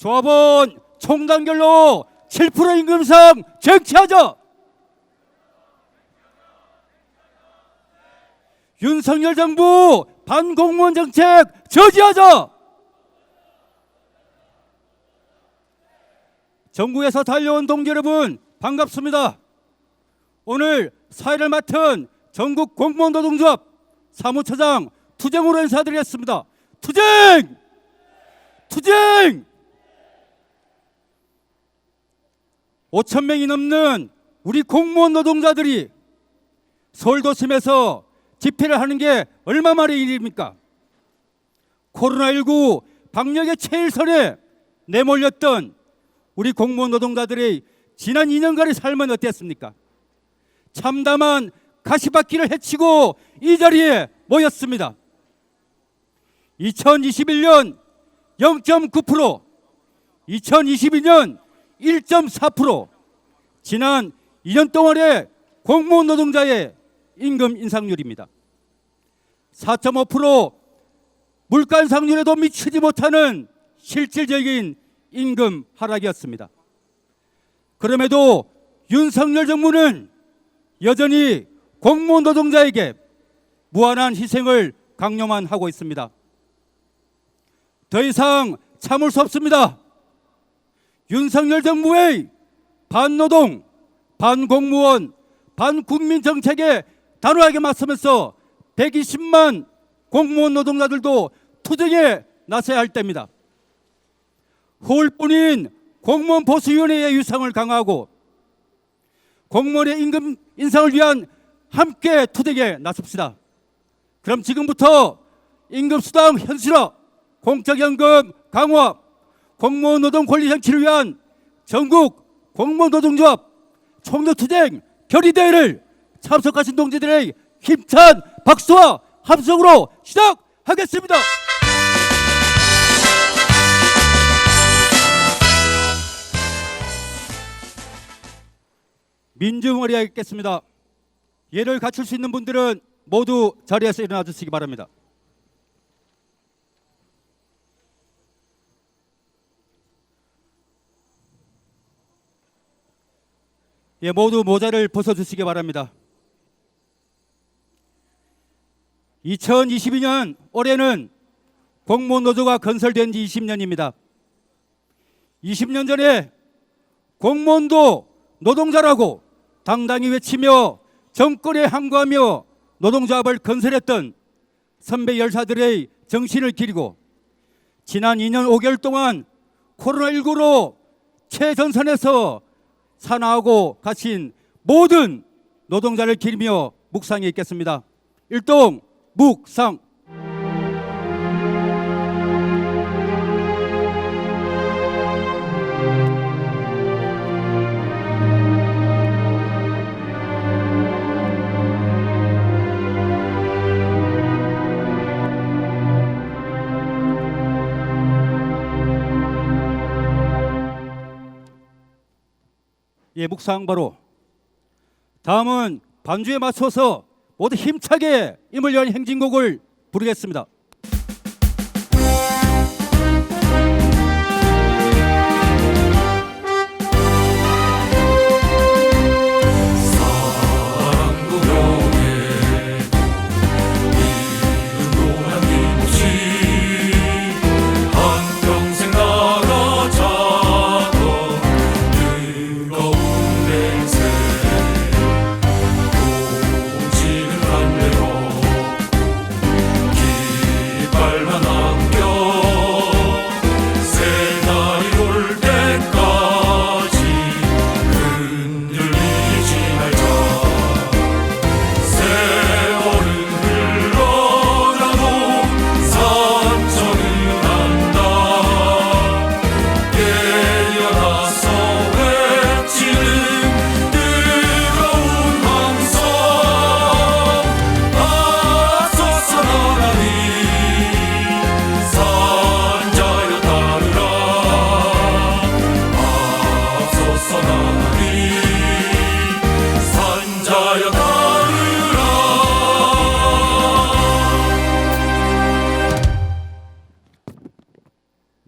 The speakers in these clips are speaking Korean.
조합원 총단결로 7% 임금상 쟁취하자. 윤석열 정부 반공무원 정책 저지하자. 전국에서 달려온 동지 여러분 반갑습니다. 오늘 사회를 맡은 전국 공무원 노동조합 사무처장 투쟁으로 인사드리겠습니다. 투쟁! 투쟁! 5천 명이 넘는 우리 공무원 노동자들이 서울 도심에서 집회를 하는 게 얼마 만의 일입니까? 코로나19 방역의 최일선에 내몰렸던 우리 공무원 노동자들의 지난 2년간의 삶은 어땠습니까? 참담한 가시밭길을 헤치고 이 자리에 모였습니다. 2021년 0.9%, 2022년 1.4%, 지난 2년 동안의 공무원 노동자의 임금 인상률입니다. 4.5% 물가 인상률에도 미치지 못하는 실질적인 임금 하락이었습니다. 그럼에도 윤석열 정부는 여전히 공무원 노동자에게 무한한 희생을 강요만 하고 있습니다. 더 이상 참을 수 없습니다. 윤석열 정부의 반노동, 반공무원, 반국민 정책에 단호하게 맞서면서 120만 공무원 노동자들도 투쟁에 나서야 할 때입니다. 허울뿐인 공무원 보수위원회의 유상을 강화하고 공무원의 임금 인상을 위한 함께 투쟁에 나섭시다. 그럼 지금부터 임금수당 현실화, 공적연금 강화, 공무원 노동 권리 정치를 위한 전국 공무원 노동조합 총력투쟁 결의대회를 참석하신 동지들의 힘찬 박수와 함성으로 시작하겠습니다. 민중을 하겠습니다. 예를 갖출 수 있는 분들은 모두 자리에서 일어나 주시기 바랍니다. 예, 모두 모자를 벗어 주시기 바랍니다. 2022년 올해는 공무원 노조가 건설된 지 20년입니다. 20년 전에 공무원도 노동자라고 당당히 외치며 정권에 항거하며 노동조합을 건설했던 선배 열사들의 정신을 기리고 지난 2년 5개월 동안 코로나19로 최전선에서 산화하고 갇힌 모든 노동자를 기리며 묵상에 있겠습니다. 일동 묵상 묵상 바로 다음은 반주에 맞춰서 모두 힘차게 임을 위한 행진곡을 부르겠습니다. 위하여 걸으라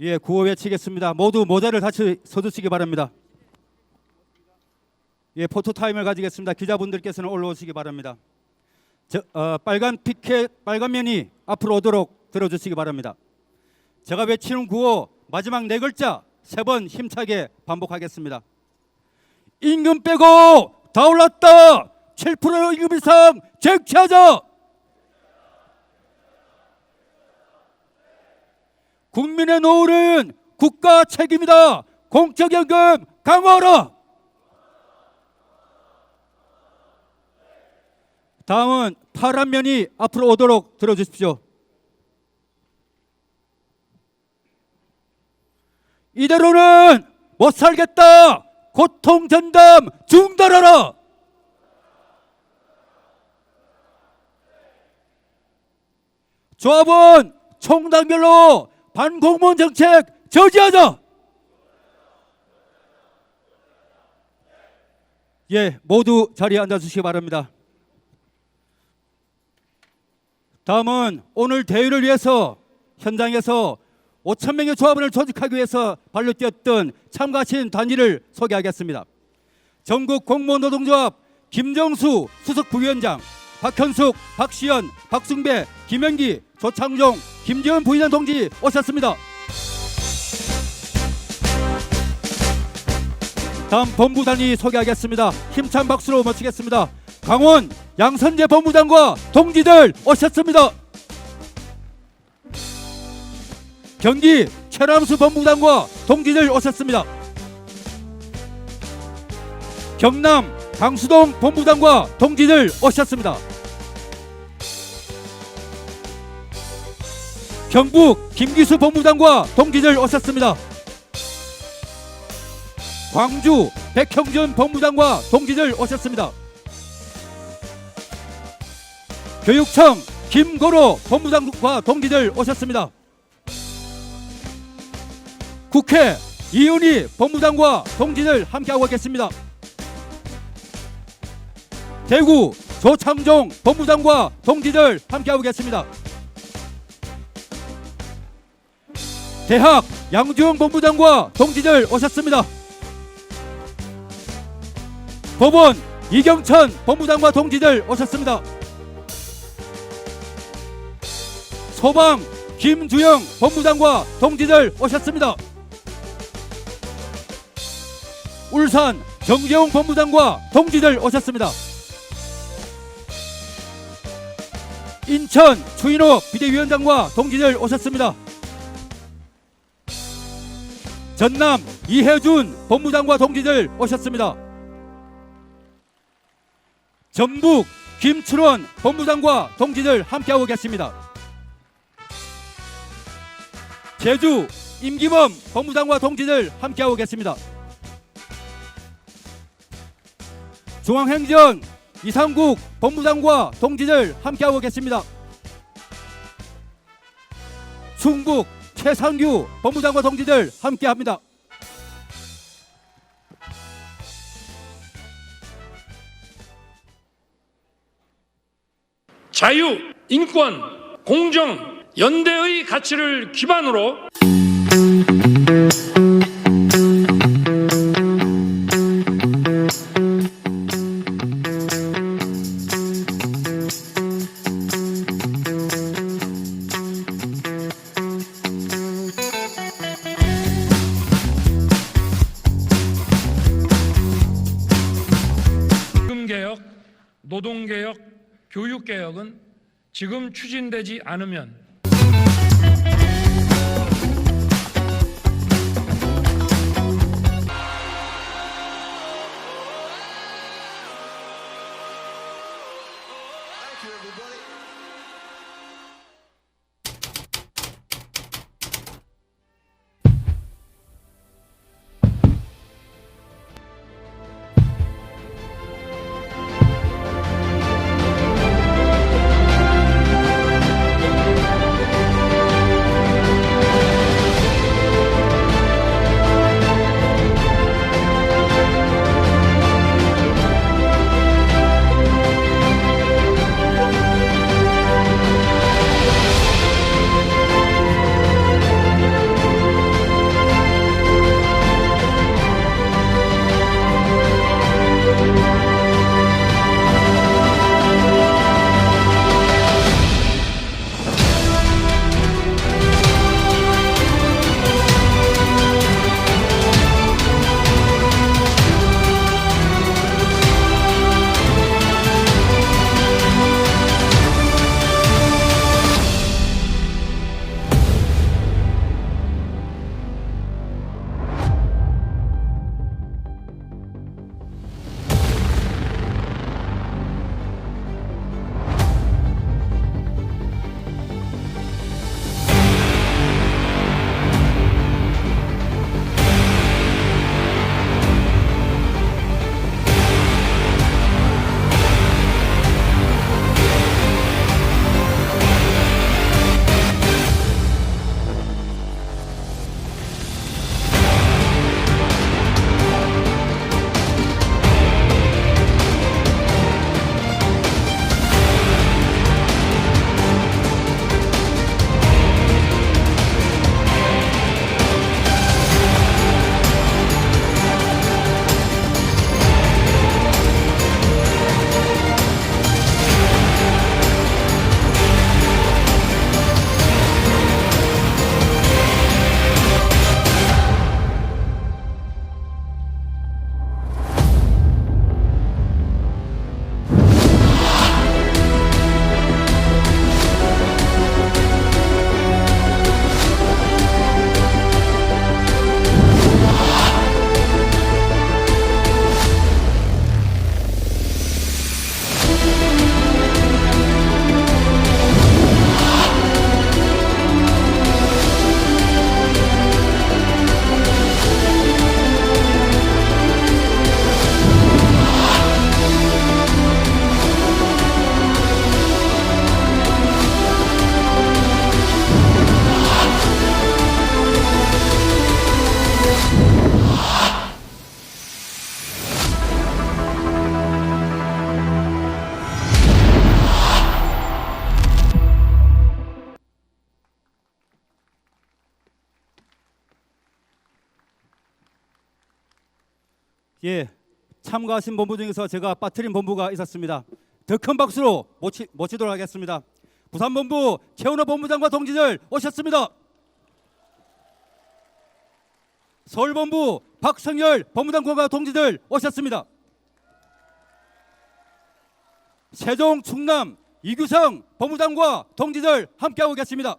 예 구호 외치겠습니다. 모두 모자를 다시 서두시기 바랍니다. 예 포토 타임을 가지겠습니다. 기자분들께서는 올라오시기 바랍니다. 저, 어, 빨간 피켓 빨간 면이 앞으로 오도록 들어주시기 바랍니다. 제가 외치는 구호 마지막 네 글자 세 번 힘차게 반복하겠습니다. 임금 빼고 다 올랐다. 7% 임금 이상 쟁취하자. 국민의 노후는 국가 책임이다. 공적연금 강화하라. 다음은 파란 면이 앞으로 오도록 들어주십시오. 이대로는 못 살겠다. 고통 전담 중단하라. 조합은 총당별로 반공무원 정책 저지하자. 예, 모두 자리에 앉아 주시기 바랍니다. 다음은 오늘 대회를 위해서 현장에서 5천 명의 조합원을 조직하기 위해서 발로 뛰었던 참가하신 단위를 소개하겠습니다. 전국 공무원 노동조합 김정수 수석 부위원장, 박현숙, 박시연, 박승배, 김현기, 조창종, 김지원 부위원 동지 오셨습니다. 다음 본부단위 소개하겠습니다. 힘찬 박수로 모시겠습니다. 강원 양선재 본부장과 동지들 오셨습니다. 경기 최람수 본부장과 동지들 오셨습니다. 경남 강수동 본부장과 동지들 오셨습니다. 경북 김기수 본부장과 동지들 오셨습니다. 광주 백형준 본부장과 동지들 오셨습니다. 교육청 김고로 본부장과 동지들 오셨습니다. 국회 이윤희 본부장과 동지들 함께하고 있겠습니다. 대구 조창종 본부장과 동지들 함께하고 계십니다. 대학 양주영 본부장과 동지들 오셨습니다. 법원 이경천 본부장과 동지들 오셨습니다. 소방 김주영 본부장과 동지들 오셨습니다. 울산 정재용 본부장과 동지들 오셨습니다. 인천 추인호 비대위원장과 동지들 오셨습니다. 전남 이혜준 본부장과 동지들 오셨습니다. 전북 김춘원 본부장과 동지들 함께하고 계십니다. 제주 임기범 본부장과 동지들 함께하고 계십니다. 중앙행정 이상국 본부장과 동지들 함께하고 계십니다. 충북 최상규 본부장과 동지들 함께합니다. 자유, 인권, 공정, 연대의 가치를 기반으로 개혁은 지금 추진되지 않으면 Thank you, everybody. 예, 참가하신 본부 중에서 제가 빠뜨린 본부가 있었습니다. 더 큰 박수로 모치, 모치도록 하겠습니다. 부산 본부 최은호 본부장과 동지들 오셨습니다. 서울 본부 박성열 법무장관과 동지들 오셨습니다. 세종 충남 이규성 법무장과 동지들 함께하고 계십니다.